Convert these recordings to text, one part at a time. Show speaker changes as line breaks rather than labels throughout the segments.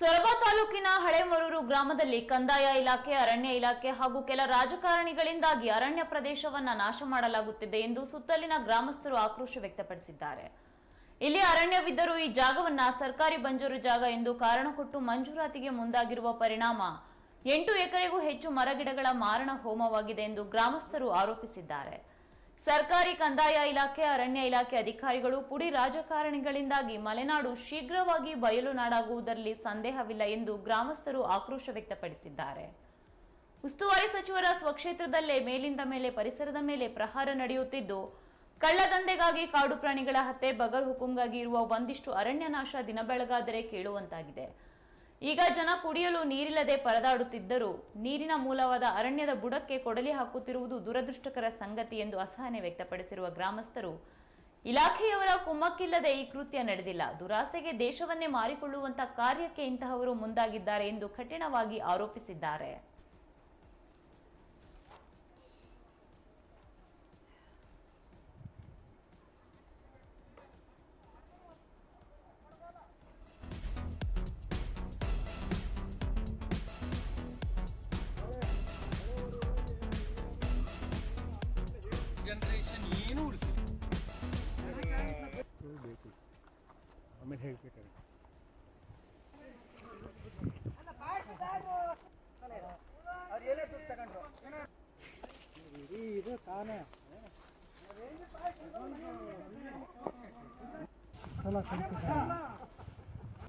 ಸೊರಬ ತಾಲೂಕಿನ ಹಳೆಮರೂರು ಗ್ರಾಮದಲ್ಲಿ ಕಂದಾಯ ಇಲಾಖೆ, ಅರಣ್ಯ ಇಲಾಖೆ ಹಾಗೂ ಕೆಲ ರಾಜಕಾರಣಿಗಳಿಂದಾಗಿ ಅರಣ್ಯ ಪ್ರದೇಶವನ್ನ ನಾಶ ಮಾಡಲಾಗುತ್ತಿದೆ ಎಂದು ಸುತ್ತಲಿನ ಗ್ರಾಮಸ್ಥರು ಆಕ್ರೋಶ ವ್ಯಕ್ತಪಡಿಸಿದ್ದಾರೆ. ಇಲ್ಲಿ ಅರಣ್ಯವಿದ್ದರೂ ಈ ಜಾಗವನ್ನ ಸರ್ಕಾರಿ ಬಂಜರು ಜಾಗ ಎಂದು ಕಾರಣ ಕೊಟ್ಟು ಮಂಜೂರಾತಿಗೆ ಮುಂದಾಗಿರುವ ಪರಿಣಾಮ ಎಂಟು ಎಕರೆಗೂ ಹೆಚ್ಚು ಮರಗಿಡಗಳ ಮಾರಣ ಹೋಮವಾಗಿದೆ ಎಂದು ಗ್ರಾಮಸ್ಥರು ಆರೋಪಿಸಿದ್ದಾರೆ. ಸರ್ಕಾರಿ ಕಂದಾಯ ಇಲಾಖೆ, ಅರಣ್ಯ ಇಲಾಖೆ ಅಧಿಕಾರಿಗಳು ಪುಡಿ ರಾಜಕಾರಣಿಗಳಿಂದಾಗಿ ಮಲೆನಾಡು ಶೀಘ್ರವಾಗಿ ಬಯಲು ನಾಡಾಗುವುದರಲ್ಲಿ ಸಂದೇಹವಿಲ್ಲ ಎಂದು ಗ್ರಾಮಸ್ಥರು ಆಕ್ರೋಶ ವ್ಯಕ್ತಪಡಿಸಿದ್ದಾರೆ. ಉಸ್ತುವಾರಿ ಸಚಿವರ ಸ್ವಕ್ಷೇತ್ರದಲ್ಲೇ ಮೇಲಿಂದ ಮೇಲೆ, ಪರಿಸರದ ಮೇಲೆ ಪ್ರಹಾರ ನಡೆಯುತ್ತಿದ್ದು ಕಳ್ಳದಂದೆಗಾಗಿ ಕಾಡು ಪ್ರಾಣಿಗಳ ಹತ್ಯೆ, ಬಗರ್ ಹುಕುಂಗಾಗಿ ಇರುವ ಒಂದಿಷ್ಟು ಅರಣ್ಯ ನಾಶ ದಿನ ಬೆಳಗಾದರೆ ಕೇಳುವಂತಾಗಿದೆ. ಈಗ ಜನ ಕುಡಿಯಲು ನೀರಿಲ್ಲದೆ ಪರದಾಡುತ್ತಿದ್ದರೂ ನೀರಿನ ಮೂಲವಾದ ಅರಣ್ಯದ ಬುಡಕ್ಕೆ ಕೊಡಲಿ ಹಾಕುತ್ತಿರುವುದು ದುರದೃಷ್ಟಕರ ಸಂಗತಿ ಎಂದು ಅಸಹನೆ ವ್ಯಕ್ತಪಡಿಸಿರುವ ಗ್ರಾಮಸ್ಥರು, ಇಲಾಖೆಯವರ ಕುಮ್ಮಕ್ಕಿಲ್ಲದೆ ಈ ಕೃತ್ಯ ನಡೆದಿಲ್ಲ. ದುರಾಸೆಗೆ ದೇಶವನ್ನೇ ಮಾರಿಕೊಳ್ಳುವಂತ ಕಾರ್ಯಕ್ಕೆ ಇಂತಹವರು ಮುಂದಾಗಿದ್ದಾರೆ ಎಂದು ಕಠಿಣವಾಗಿ ಆರೋಪಿಸಿದ್ದಾರೆ.
ಬೇಕು ಆಮೇಲೆ ಹೇಳ್ಬೇಕಾದ್ರೆ ಇದು ತಾನೇ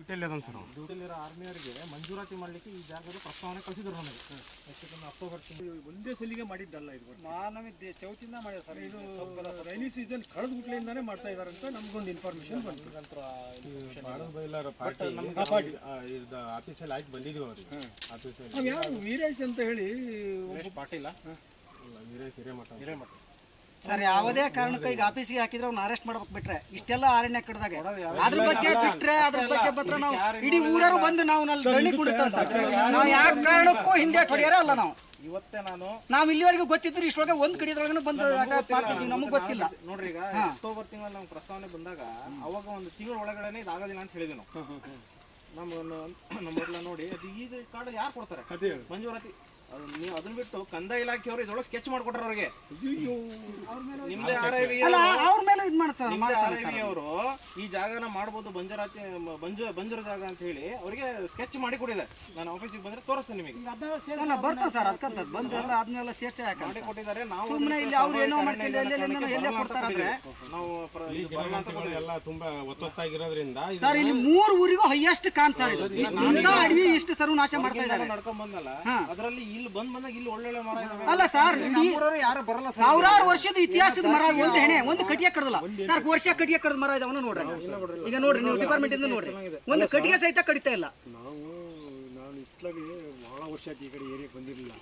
ಡ್ಯೂಟಿಯಲ್ಲಿ ಅದ ಸರ್ ಡ್ಯೂಟಿಯಲ್ಲಿರೋ ಆರ್ಮಿಯವರಿಗೆ ಮಂಜೂರಾತಿ ಮಾಡಲಿಕ್ಕೆ ಈ ಜಾಗದ ಪ್ರಸ್ತಾವನೆ ಕಳಿಸಿದ್ರು ನನಗೆ ಹೆಚ್ಚು ಅಕ್ಟೋಬರ್ ತಿಂಗಳು.
ಒಂದೇ ಸಲಿಗೆ ಮಾಡಿದ್ದಲ್ಲ ಇದು
ನಾನು ಚೌತಿಂದ ಮಾಡಿದೆ ಸರ್. ಇದು
ರೈನಿ ಸೀಸನ್ ಕಳೆದ ಗುಟ್ಲಿಂದಾನೇ ಮಾಡ್ತಾ ಇದಾರೆ ಅಂತ ನಮಗೊಂದು ಇನ್ಫಾರ್ಮೇಶನ್ ಬಂತು.
ಆಫೀಸಲ್ಲಿ ಆಯ್ತು ಬಂದಿದ್ದೀವಿ ಅವ್ರಿಗೆ ಆಫೀಸಲ್ಲಿ
ಯಾರು ವೀರೇಶ್ ಅಂತ ಹೇಳಿ
ಪಾಟೀಲ? ವೀರೇಶ್ ಹಿರೇಮಠ ಹಿರೇಮಠ.
ಸರ್ ಯಾವುದೇ ಕಾರಣಕ್ಕೂ ಈಗ ಆಫೀಸಿಗೆ ಹಾಕಿದ್ರೆ ಅವ್ನ ಅರೆಸ್ಟ್ ಮಾಡ್ಬೇಕು ಬಿಟ್ರೆ. ಇಷ್ಟೆಲ್ಲ ಅರಣ್ಯ ಕಡ್ದಾಗ ಅದ್ರ ಬಗ್ಗೆ ಬಿಟ್ರೆ ಅದ್ರ ಬಗ್ಗೆ ಬಂದ್ರೆ ನಾವು ಇಡೀ ಊರರು ಬಂದು ನಾವು ನಲ್ಲಿ ಕುಡಿತಂತ ನಾವು ಯಾವ ಕಾರಣಕ್ಕೂ ಹಿಂದೆ ಹೊಡಿಯಾರ ಅಲ್ಲ ನಾವು.
ಇವತ್ತೇ ನಾನು
ನಾವು ಇಲ್ಲಿವರೆಗೂ ಗೊತ್ತಿದ್ರು ಇಷ್ಟೊಳಗೆ ಒಂದ್ ಬಂದು ಅಟ್ಯಾಕ್ ಮಾಡ್ತಿದ್ವಿ ನಮಗ್ ಗೊತ್ತಿಲ್ಲ.
ನೋಡ್ರಿ ಈಗ ಅಕ್ಟೋಬರ್ ತಿಂಗಳ ನಮ್ಗೆ ಪ್ರಸ್ತಾವನೆ ಬಂದಾಗ ಅವಾಗ ಒಂದು ತಿಂಗಳ ಒಳಗಡೆನೆ ಇದಾಗೋದಿಲ್ಲ ಅಂತ ಹೇಳಿದ್ವಿ ನಾವು. ನಮ್ಮ ನಮ್ಮಲ್ಲ ನೋಡಿ ಅದು ಈಗ ಕಾರ್ಡ್ ಯಾರು ಕೊಡ್ತಾರೆ? ಮಂಜೂರಾತಿ ನೀವು ಅದನ್ನ ಬಿಟ್ಟು ಕಂದಾಯ ಇಲಾಖೆಯವರು ಇದ್ರೊಳಗೆ ಸ್ಕೆಚ್ ಮಾಡ್ಕೊಟ್ರ ಅವ್ರಿಗೆ. ನಿಮ್ದೇ ಆರ್ ಐ ವಿ
ಅಲ್ಲ ಅವ್ರ? ಮೇಲೆ ಇದ್ ಮಾಡ್ತಾರೆ
ನಿಮ್ದೇ ಆರ್ ಐ ವಿ ಅವರು ಈ ಜಾಗನ ಮಾಡ್ಬೋದು ಬಂಜರಾತಿ ಬಂಜ ಬಂಜರ ಜಾಗ ಅಂತ ಹೇಳಿ ಅವರಿಗೆ ಸ್ಕೆಚ್ ಮಾಡಿ ಕೊಟ್ಟಿದ್ದಾರೆ. ನಾನು ಆಫೀಸಿಗೆ ಬಂದ್ರೆ ತೋರಿಸ್ತೇನೆ ನಿಮಗೆ.
ಬರ್ತಾವ ಸರ್ ಅದಕ್ಕಂತ ಬಂದು ಎಲ್ಲ ಅದನ್ನೆಲ್ಲ ಸೇರ್ಸಿ
ಮಾಡಿ ಕೊಟ್ಟಿದ್ದಾರೆ ನಾವು
ಸುಮ್ಮನೆ ಇಲ್ಲಿ ಅವ್ರು ಏನೋ ಏನೋ ಎಲ್ಲೇ
ನಾವು ಪ್ರ- ಇದು ಬರಲ್ಲ ಅಂತ
ಎಲ್ಲ ತುಂಬಾ ಒತ್ತೊತ್ತಾಗಿರೋದ್ರಿಂದ
ಸರ್ ಇಲ್ಲಿ ಮೂರು ಊರಿಗೂ ಹೈಯೆಸ್ಟ್ ಕಾನ್ ಸರ್ ಇಷ್ಟು ಅಡವಿ ಇಷ್ಟು ಸರ್ವನಾಶ ಮಾಡ್ತಾ ಇದ್ದಾರೆ.
ನಡ್ಕೊಂಡ್ ಬಂದಲ್ಲ ಅದರಲ್ಲಿ ಇಲ್ಲಿ ಬಂದ್ ಬಂದಾಗ ಇಲ್ಲಿ ಒಳ್ಳೊಳ್ಳೆ ಮರ ಇದಾವೆ.
ಅಲ್ಲ ಸರ್ ಇಡೀ
ಯಾರು ಬರಲ್ಲ
ಸಾವಿರಾರು ವರ್ಷದ ಇತಿಹಾಸದ ಮರ ಒಂದು ಹೆಣೆ ಒಂದು ಕಟಿಯ ಕಡದಲ್ಲ. ಸರ್ ವರ್ಷ ಕಟಿಯ ಕಡದ ಮರ ಇದಾವನು ನೋಡ್ರಿ. ಈಗ ನೋಡ್ರಿ ನೀವು ಡಿಪಾರ್ಟ್ಮೆಂಟ್ ಇಂದ ನೋಡ್ರಿ. ಒಂದು ಕಟಿಗೆ ಸಹಿತ ಕಡಿತಾ ಇಲ್ಲ.
ನಾವು ನಾನು ಇತ್ಲಾಗೆ ಬಹಳ ವರ್ಷ ಆಯ್ತು ಈ ಕಡೆ ಏರಿಯಾಗೆ ಬಂದಿರಲಿಲ್ಲ.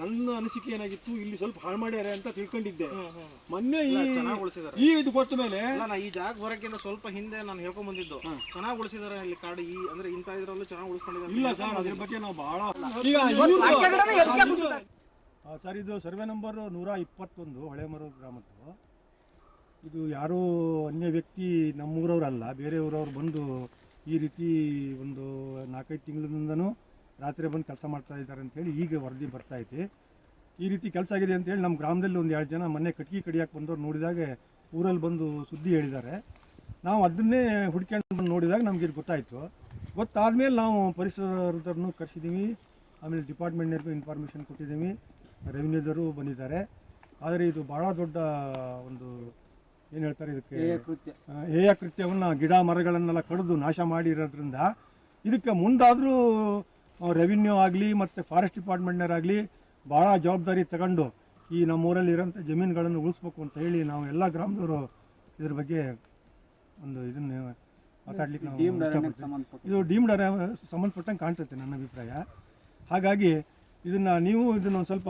ನನ್ನ ಅನಿಸಿಕೆ ಏನಾಗಿತ್ತು? ಇಲ್ಲಿ ಸ್ವಲ್ಪ ಹಾಳು ಮಾಡ್ಯಾರೆ ಅಂತ ತಿಳ್ಕೊಂಡಿದ್ದೆ. ಮೊನ್ನೆ ಈ ಈ ಇದು ಕೊಟ್ಟ ಮೇಲೆ
ನಾನು ಈ ಜಾಗ ಬರೋಕ್ಕಿಂತ ಸ್ವಲ್ಪ ಹಿಂದೆ ನಾನು ಹೇಳ್ಕೊಂಡ್ ಬಂದಿದ್ದು. ಚೆನ್ನಾಗಿ ಉಳಿಸಿದಾರೆ ಇಲ್ಲಿ ಕಾಡು ಈ ಅಂದ್ರೆ ಇಂತ ಇದ್ರಲ್ಲೂ ಚೆನ್ನಾಗಿ ಉಳಿಸ್ಕೊಂಡಿದ್ದಾರೆ
ಇಲ್ಲ ಸರ್ ಅದ್ರ ಬಗ್ಗೆ ನಾವು ಬಹಳ ಸರ್ ಇದು ಸರ್ವೆ ನಂಬರ್ ನೂರ ಇಪ್ಪತ್ತೊಂದು ಹೊಳೆಮರು ಗ್ರಾಮದ್ದು. ಇದು ಯಾರೋ ಅನ್ಯ ವ್ಯಕ್ತಿ ನಮ್ಮೂರವ್ರಲ್ಲ ಬೇರೆ ಊರವ್ರು ಬಂದು ಈ ರೀತಿ ಒಂದು ನಾಲ್ಕೈದು ತಿಂಗಳಿಂದನೂ ರಾತ್ರಿ ಬಂದು ಕೆಲಸ ಮಾಡ್ತಾ ಇದ್ದಾರೆ ಅಂತೇಳಿ ಈಗ ವರದಿ ಬರ್ತಾ ಐತಿ ಈ ರೀತಿ ಕೆಲಸ ಆಗಿದೆ ಅಂತೇಳಿ ನಮ್ಮ ಗ್ರಾಮದಲ್ಲಿ ಒಂದು ಎರಡು ಜನ ಮೊನ್ನೆ ಕಟ್ಗೆ ಕಡಿಯಕ್ಕೆ ಬಂದವ್ರು ನೋಡಿದಾಗ ಊರಲ್ಲಿ ಬಂದು ಸುದ್ದಿ ಹೇಳಿದ್ದಾರೆ. ನಾವು ಅದನ್ನೇ ಹುಡ್ಕೊಂಡು ಬಂದು ನೋಡಿದಾಗ ನಮ್ಗೆ ಇದು ಗೊತ್ತಾಯಿತು. ಗೊತ್ತಾದ್ಮೇಲೆ ನಾವು ಪರಿಸರದವ್ರನ್ನೂ ಕರೆಸಿದ್ದೀವಿ ಆಮೇಲೆ ಡಿಪಾರ್ಟ್ಮೆಂಟ್ನವ್ರಿಗೂ ಇನ್ಫಾರ್ಮೇಷನ್ ಕೊಟ್ಟಿದ್ದೀವಿ ರೆವಿನ್ಯೂದವರು ಬಂದಿದ್ದಾರೆ. ಆದರೆ ಇದು ಭಾಳ ದೊಡ್ಡ ಒಂದು ಏನು ಹೇಳ್ತಾರೆ ಇದಕ್ಕೆ? ಹೇಯ ಕೃತ್ಯವನ್ನು ಗಿಡ ಮರಗಳನ್ನೆಲ್ಲ ಕಡಿದು ನಾಶ ಮಾಡಿರೋದ್ರಿಂದ ಇದಕ್ಕೆ ಮುಂದಾದರೂ ರೆವಿನ್ಯೂ ಆಗಲಿ ಮತ್ತು ಫಾರೆಸ್ಟ್ ಡಿಪಾರ್ಟ್ಮೆಂಟ್ನವರಾಗಲಿ ಭಾಳ ಜವಾಬ್ದಾರಿ ತಗೊಂಡು ಈ ನಮ್ಮೂರಲ್ಲಿರೋಂಥ ಜಮೀನುಗಳನ್ನು ಉಳಿಸ್ಬೇಕು ಅಂತ ಹೇಳಿ ನಾವು ಎಲ್ಲ ಗ್ರಾಮದವರು ಇದ್ರ ಬಗ್ಗೆ ಒಂದು ಇದನ್ನು ಮಾತಾಡ್ಲಿಕ್ಕೆ ನಾವು. ಇದು ಡೀಮ್ಡ್ ಸಂಬಂಧಪಟ್ಟಂಗೆ ಕಾಣ್ತೈತೆ ನನ್ನ ಅಭಿಪ್ರಾಯ ಹಾಗಾಗಿ ಇದನ್ನು ನೀವು ಇದನ್ನು ಒಂದು ಸ್ವಲ್ಪ